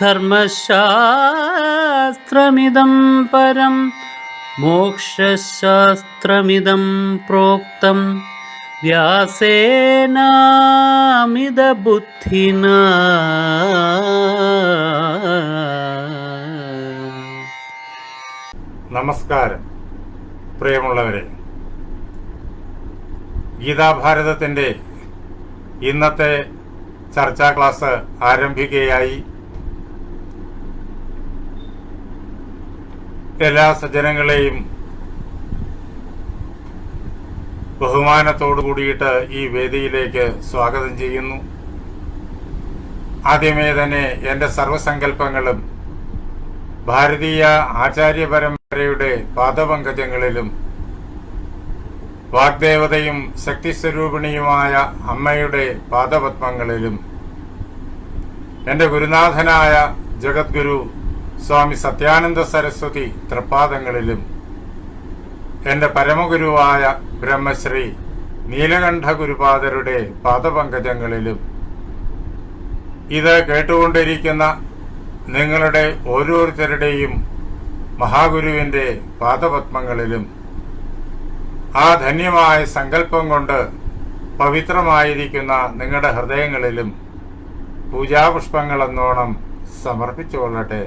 ധർമ്മശാസ്ത്രമിദം പരം മോക്ഷശാസ്ത്രമിതം പ്രോക്തം. വ്യാസേനാമിതബുദ്ധിന. നമസ്കാരം. പ്രിയമുള്ളവരെ ഗീതാഭാരതത്തിന്റെ ഇന്നത്തെ ചർച്ചാ ക്ലാസ് ആരംഭിക്കുകയായി. എല്ലാ സജ്ജനങ്ങളെയും ബഹുമാനത്തോടു കൂടിയിട്ട് ഈ വേദിയിലേക്ക് സ്വാഗതം ചെയ്യുന്നു. ആദ്യമേ തന്നെ എന്റെ സർവസങ്കല്പങ്ങളും ഭാരതീയ ആചാര്യ പരമ്പരയുടെ പാദപങ്കജങ്ങളിലും വാഗ്ദേവതയും ശക്തിസ്വരൂപിണിയുമായ അമ്മയുടെ പാദപത്മങ്ങളിലും എന്റെ ഗുരുനാഥനായ ജഗദ്ഗുരു സ്വാമി സത്യാനന്ദ സരസ്വതി തൃപ്പാദങ്ങളിലും എന്റെ പരമഗുരുവായ ബ്രഹ്മശ്രീ നീലകണ്ഠ ഗുരുപാദരുടെ പാദപങ്കജങ്ങളിലും ഇത് കേട്ടുകൊണ്ടിരിക്കുന്ന നിങ്ങളുടെ ഓരോരുത്തരുടെയും മഹാഗുരുവിന്റെ പാദപത്മങ്ങളിലും ആ ധന്യമായ സങ്കല്പം കൊണ്ട് പവിത്രമായിരിക്കുന്ന നിങ്ങളുടെ ഹൃദയങ്ങളിലും പൂജാപുഷ്പങ്ങളെന്നോണം സമർപ്പിച്ചുകൊള്ളട്ടെ.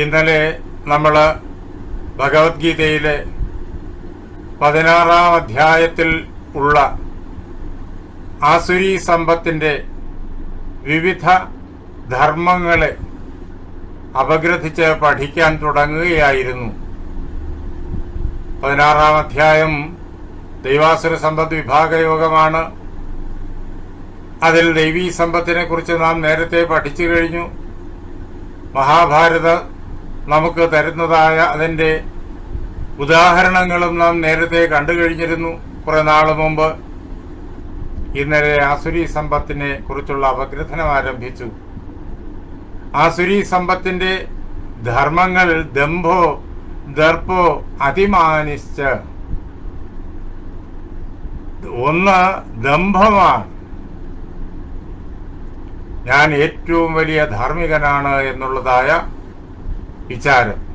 ഇന്നലെ നമ്മൾ ഭഗവത്ഗീതയിലെ പതിനാറാം അധ്യായത്തിൽ ഉള്ള ആസുരി സമ്പത്തിന്റെ വിവിധ ധർമ്മങ്ങളെ അപഗ്രഥിച്ച് പഠിക്കാൻ തുടങ്ങുകയായിരുന്നു. പതിനാറാം അധ്യായം ദൈവാസുര സമ്പത്ത് വിഭാഗയോഗമാണ്. അതിൽ ദൈവീ സമ്പത്തിനെ കുറിച്ച് നാം നേരത്തെ പഠിച്ചു കഴിഞ്ഞു. മഹാഭാരത നമുക്ക് തരുന്നതായ അതിന്റെ ഉദാഹരണങ്ങളും നാം നേരത്തെ കണ്ടു കഴിഞ്ഞിരുന്നു. കുറെ നാൾ മുമ്പ് ഇന്നലെ ആസുരി സമ്പത്തിനെ കുറിച്ചുള്ള അപഗ്രഥനം ആരംഭിച്ചു. ആസുരി സമ്പത്തിന്റെ ധർമ്മങ്ങൾ ദംഭോ ദർപ്പോ അതിമാനിച്ച് ഒന്ന് ദംഭമാണ്. ഞാൻ ഏറ്റവും വലിയ ധാർമ്മികനാണ് എന്നുള്ളതായ വിചാരം.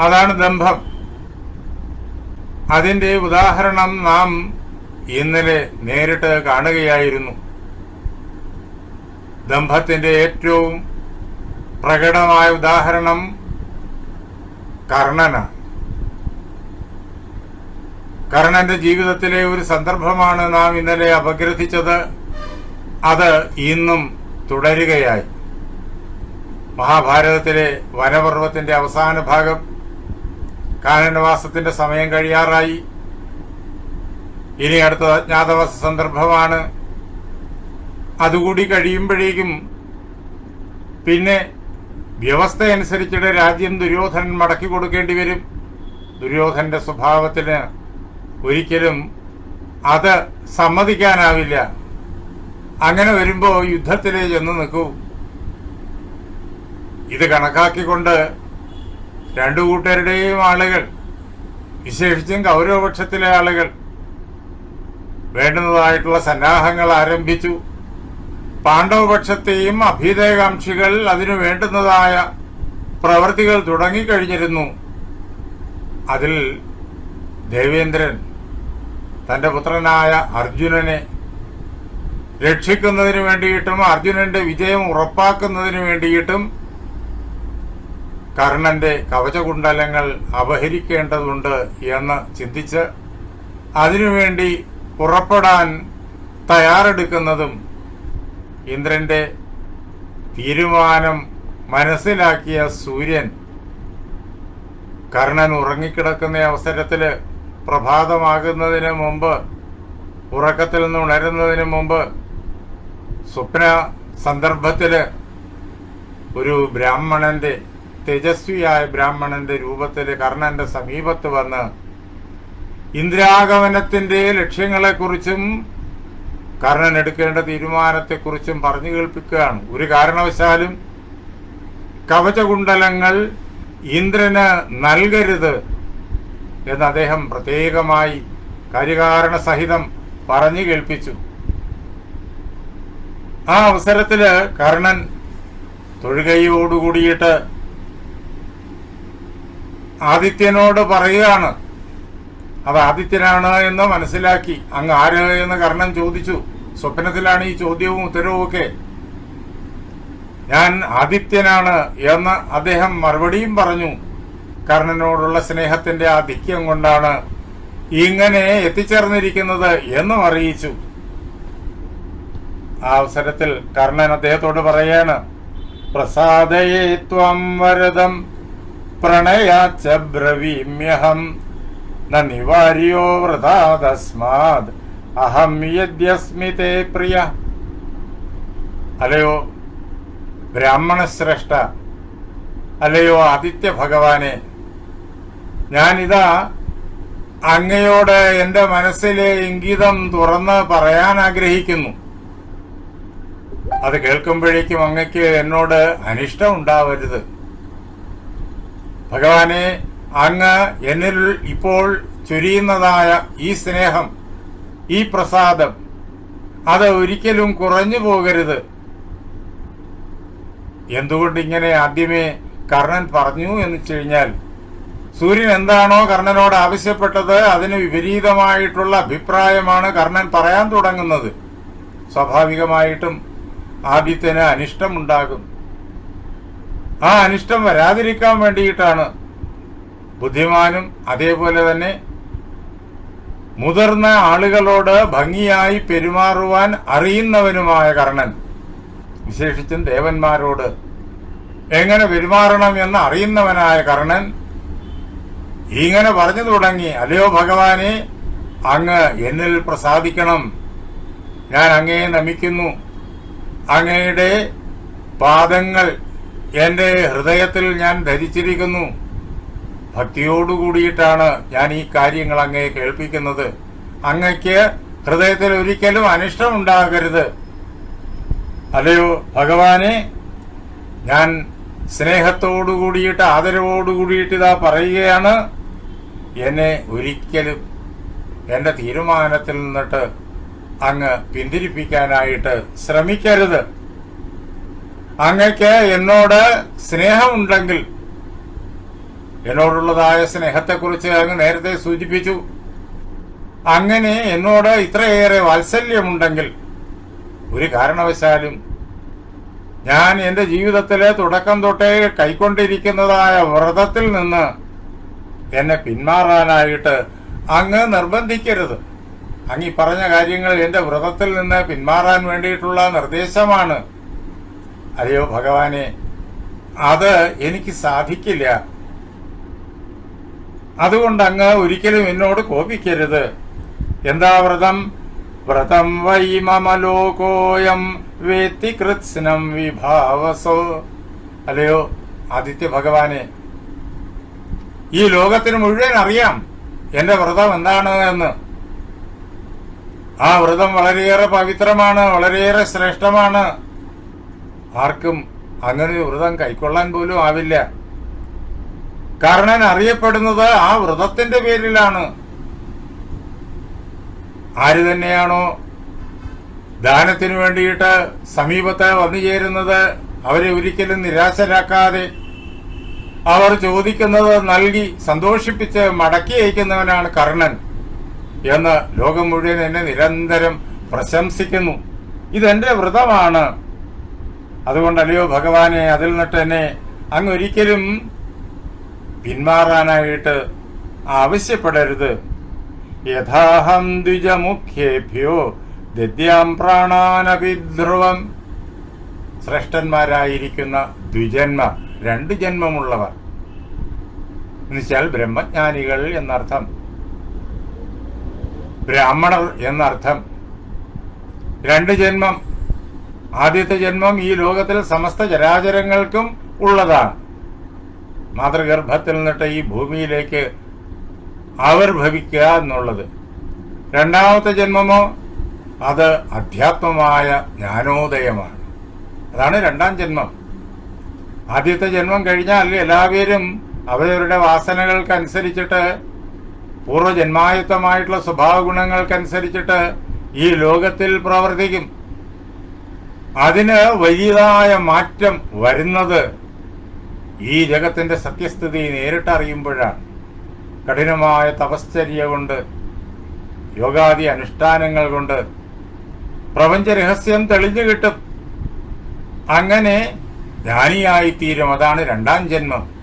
അതാണ് ദംഭം അതിന്റെ ഉദാഹരണം നാം ഇന്നലെ നേരിട്ട് കാണുകയായിരുന്നു. ദംഭത്തിന്റെ ഏറ്റവും പ്രകടമായ ഉദാഹരണം കർണനാണ്. കർണന്റെ ജീവിതത്തിലെ ഒരു സന്ദർഭമാണ് നാം ഇന്നലെ അപഗ്രഥിച്ചത്. അത് ഇന്നും തുടരുകയായി. മഹാഭാരതത്തിലെ വനപർവത്തിന്റെ അവസാന ഭാഗം കാനനവാസത്തിന്റെ സമയം കഴിയാറായി. ഇനി അടുത്ത അജ്ഞാതവാസ സന്ദർഭമാണ്. അതുകൂടി കഴിയുമ്പോഴേക്കും പിന്നെ വ്യവസ്ഥ അനുസരിച്ചിട്ട് രാജ്യം ദുര്യോധനൻ മടക്കി കൊടുക്കേണ്ടി വരും. ദുര്യോധന്റെ സ്വഭാവത്തിന് ഒരിക്കലും അത് സമ്മതിക്കാനാവില്ല. അങ്ങനെ വരുമ്പോ യുദ്ധത്തിലേ ചെന്ന് നിൽക്കൂ. ഇത് കണക്കാക്കിക്കൊണ്ട് രണ്ടു കൂട്ടരുടെയും ആളുകൾ വിശേഷിച്ചും കൗരവപക്ഷത്തിലെ ആളുകൾ വേണ്ടുന്നതായിട്ടുള്ള സന്നാഹങ്ങൾ ആരംഭിച്ചു. പാണ്ഡവപക്ഷത്തെയും അഭ്യുദയകാംക്ഷികൾ അതിനു വേണ്ടുന്നതായ പ്രവൃത്തികൾ തുടങ്ങിക്കഴിഞ്ഞിരുന്നു. അതിൽ ദേവേന്ദ്രൻ തന്റെ പുത്രനായ അർജുനനെ രക്ഷിക്കുന്നതിന് വേണ്ടിയിട്ടും അർജുനന്റെ വിജയം ഉറപ്പാക്കുന്നതിന് വേണ്ടിയിട്ടും കർണന്റെ കവചകുണ്ടലങ്ങൾ അപഹരിക്കേണ്ടതുണ്ട് എന്ന് ചിന്തിച്ച് അതിനുവേണ്ടി പുറപ്പെടാൻ തയ്യാറെടുക്കുന്നതും ഇന്ദ്രന്റെ തീരുമാനം മനസ്സിലാക്കിയ സൂര്യൻ കർണൻ ഉറങ്ങിക്കിടക്കുന്ന അവസരത്തിൽ പ്രഭാതമാകുന്നതിന് മുമ്പ് ഉറക്കത്തിൽ നിന്ന് ഉണരുന്നതിന് മുമ്പ് സ്വപ്ന സന്ദർഭത്തിൽ ഒരു ബ്രാഹ്മണന്റെ തേജസ്വിയായ ബ്രാഹ്മണന്റെ രൂപത്തിൽ കർണന്റെ സമീപത്ത് വന്ന് ഇന്ദ്രാഗമനത്തിന്റെ ലക്ഷ്യങ്ങളെക്കുറിച്ചും കർണൻ എടുക്കേണ്ട തീരുമാനത്തെക്കുറിച്ചും പറഞ്ഞു കേൾപ്പിക്കുകയാണ്. ഒരു കാരണവശാലും കവചകുണ്ടലങ്ങൾ ഇന്ദ്രന് നൽകരുത് എന്ന് അദ്ദേഹം പ്രത്യേകമായി കാര്യകാരണ സഹിതം പറഞ്ഞു കേൾപ്പിച്ചു. ആ അവസരത്തിൽ കർണൻ തൊഴുകയോടുകൂടിയിട്ട് ആദിത്യനോട് പറയുകയാണ്. അത് ആദിത്യനാണ് എന്ന് മനസ്സിലാക്കി. അങ്ങ് ആര് എന്ന് കർണൻ ചോദിച്ചു. സ്വപ്നത്തിലാണ് ഈ ചോദ്യവും ഉത്തരവും ഒക്കെ. ഞാൻ ആദിത്യനാണ് എന്ന് അദ്ദേഹം മറുപടിയും പറഞ്ഞു. കർണനോടുള്ള സ്നേഹത്തിന്റെ ആധിക്യം കൊണ്ടാണ് ഇങ്ങനെ എത്തിച്ചേർന്നിരിക്കുന്നത് എന്നും അറിയിച്ചു. ആ അവസരത്തിൽ കർണൻ അദ്ദേഹത്തോട് പറയാണ് പ്രസാദയേത്വം ത്വം വരദം പ്രണയാച്ച ബ്രവീമ്യഹം ന നിവാര്യോ വൃഥാ അഹം യദ്യസ്മി തേ പ്രിയ. അല്ലയോ ബ്രാഹ്മണശ്രേഷ്ഠ അല്ലയോ ആദിത്യ ഭഗവാനെ ഞാനിതാ അങ്ങയോട് എന്റെ മനസ്സിലെ ഇംഗിതം തുറന്ന് പറയാൻ ആഗ്രഹിക്കുന്നു. അത് കേൾക്കുമ്പോഴേക്കും അങ്ങയ്ക്ക് എന്നോട് അനിഷ്ടം ഉണ്ടാവരുത്. ഭഗവാനെ അങ്ങ് എന്നിൽ ഇപ്പോൾ ചൊരിയുന്നതായ ഈ സ്നേഹം ഈ പ്രസാദം അത് ഒരിക്കലും കുറഞ്ഞു പോകരുത്. എന്തുകൊണ്ട് ഇങ്ങനെ ആദ്യമേ കർണൻ പറഞ്ഞു എന്ന് കഴിഞ്ഞാൽ സൂര്യൻ എന്താണോ കർണനോട് ആവശ്യപ്പെട്ടത് അതിന് വിപരീതമായിട്ടുള്ള അഭിപ്രായമാണ് കർണൻ പറയാൻ തുടങ്ങുന്നത്. സ്വാഭാവികമായിട്ടും ആദിത്യന് അനിഷ്ടമുണ്ടാകും. ആ അനിഷ്ടം വരാതിരിക്കാൻ വേണ്ടിയിട്ടാണ് ബുദ്ധിമാനും അതേപോലെ തന്നെ മുതിർന്ന ആളുകളോട് ഭംഗിയായി പെരുമാറുവാൻ അറിയുന്നവനുമായ കർണൻ. വിശേഷിച്ചും ദേവന്മാരോട് എങ്ങനെ പെരുമാറണം എന്ന് അറിയുന്നവനായ കർണൻ ഇങ്ങനെ പറഞ്ഞു തുടങ്ങി അല്ലയോ ഭഗവാനെ അങ്ങ് എന്നിൽ പ്രസാദിക്കണം. ഞാൻ അങ്ങയെ നമിക്കുന്നു. അങ്ങയുടെ പാദങ്ങൾ എന്റെ ഹൃദയത്തിൽ ഞാൻ ധരിച്ചിരിക്കുന്നു. ഭക്തിയോടുകൂടിയിട്ടാണ് ഞാൻ ഈ കാര്യങ്ങൾ അങ്ങയെ കേൾപ്പിക്കുന്നത്. അങ്ങയ്ക്ക് ഹൃദയത്തിൽ ഒരിക്കലും അനിഷ്ടം ഉണ്ടാകരുത്. അല്ലയോ ഭഗവാനെ? ഞാൻ സ്നേഹത്തോടു കൂടിയിട്ട് ആദരവോടു ഇതാ പറയുകയാണ്. എന്നെ ഒരിക്കലും എന്റെ തീരുമാനത്തിൽ നിന്നിട്ട് അങ്ങ് പിന്തിരിപ്പിക്കാനായിട്ട് ശ്രമിക്കരുത്. അങ്ങക്ക് എന്നോട് സ്നേഹമുണ്ടെങ്കിൽ എന്നോടുള്ളതായ സ്നേഹത്തെക്കുറിച്ച് അങ്ങ് നേരത്തെ സൂചിപ്പിച്ചു. അങ്ങനെ എന്നോട് ഇത്രയേറെ വാത്സല്യമുണ്ടെങ്കിൽ ഒരു കാരണവശാലും ഞാൻ എന്റെ ജീവിതത്തിലെ തുടക്കം തൊട്ടേ കൈക്കൊണ്ടിരിക്കുന്നതായ വ്രതത്തിൽ നിന്ന് എന്നെ പിന്മാറാനായിട്ട് അങ്ങ് നിർബന്ധിക്കരുത്. അങ്ങ് ഈ പറഞ്ഞ കാര്യങ്ങൾ എന്റെ വ്രതത്തിൽ നിന്ന് പിന്മാറാൻ വേണ്ടിയിട്ടുള്ള നിർദ്ദേശമാണ്. അല്ലയോ ഭഗവാനെ അത് എനിക്ക് സാധിക്കില്ല. അതുകൊണ്ട് അങ്ങ് ഒരിക്കലും എന്നോട് കോപിക്കരുത്. എന്താ വ്രതം? വ്രതം വൈ മമലോകോയം വേത്തി കൃത്സ്നം വിഭാവസോ. അല്ലയോ ആദിത്യ ഭഗവാനെ ഈ ലോകത്തിന് മുഴുവൻ അറിയാം എന്റെ വ്രതം എന്താണ് എന്ന്. ആ വ്രതം വളരെയേറെ പവിത്രമാണ് വളരെയേറെ ശ്രേഷ്ഠമാണ്. ആർക്കും അങ്ങനെ ഒരു വ്രതം കൈക്കൊള്ളാൻ പോലും ആവില്ല. കർണൻ അറിയപ്പെടുന്നത് ആ വ്രതത്തിന്റെ പേരിലാണ്. ആര് തന്നെയാണോ ദാനത്തിനു വേണ്ടിയിട്ട് സമീപത്ത് വന്നു ചേരുന്നത് അവരെ ഒരിക്കലും നിരാശരാക്കാതെ അവർ ചോദിക്കുന്നത് നൽകി സന്തോഷിപ്പിച്ച് മടക്കി അയക്കുന്നവനാണ് കർണൻ എന്ന് ലോകം മുഴുവൻ എന്നെ നിരന്തരം പ്രശംസിക്കുന്നു. ഇതെന്റെ വ്രതമാണ്. അതുകൊണ്ടല്ലയോ ഭഗവാനെ അതിൽ നിന്നിട്ട് എന്നെ അങ്ങ് ഒരിക്കലും പിന്മാറാനായിട്ട് ആവശ്യപ്പെടരുത്. യഥാഹം ദ്വിജമുഖ്യേഭ്യോ ദദ്യാം പ്രാണാനപി ധ്രുവം ശ്രേഷ്ഠന്മാരായിരിക്കുന്ന ദ്വിജന്മ രണ്ട് ജന്മമുള്ളവർ. എന്നുവെച്ചാൽ ബ്രഹ്മജ്ഞാനികൾ എന്നർത്ഥം ബ്രാഹ്മണർ എന്നർത്ഥം. രണ്ട് ജന്മം ആദ്യത്തെ ജന്മം ഈ ലോകത്തിൽ സമസ്ത ചരാചരങ്ങൾക്കും ഉള്ളതാണ്. മാതൃഗർഭത്തിൽ നിന്നിട്ട് ഈ ഭൂമിയിലേക്ക് ആവിർഭവിക്കുക എന്നുള്ളത്. രണ്ടാമത്തെ ജന്മമോ അത് അധ്യാത്മമായ ജ്ഞാനോദയമാണ്. അതാണ് രണ്ടാം ജന്മം. ആദ്യത്തെ ജന്മം കഴിഞ്ഞാൽ എല്ലാവരും അവരവരുടെ വാസനകൾക്കനുസരിച്ചിട്ട് പൂർവജന്മായുക്തമായിട്ടുള്ള സ്വഭാവ ഗുണങ്ങൾക്കനുസരിച്ചിട്ട് ഈ ലോകത്തിൽ പ്രവർത്തിക്കും. അതിന് വലിയതായ മാറ്റം വരുന്നത് ഈ ജഗത്തിന്റെ സത്യസ്ഥിതി നേരിട്ടറിയുമ്പോഴാണ് കഠിനമായ തപശ്ചര്യ കൊണ്ട് യോഗാദി അനുഷ്ഠാനങ്ങൾ കൊണ്ട് പ്രപഞ്ച രഹസ്യം തെളിഞ്ഞു കിട്ടും. അങ്ങനെ ജ്ഞാനിയായിത്തീരും. അതാണ് രണ്ടാം ജന്മം.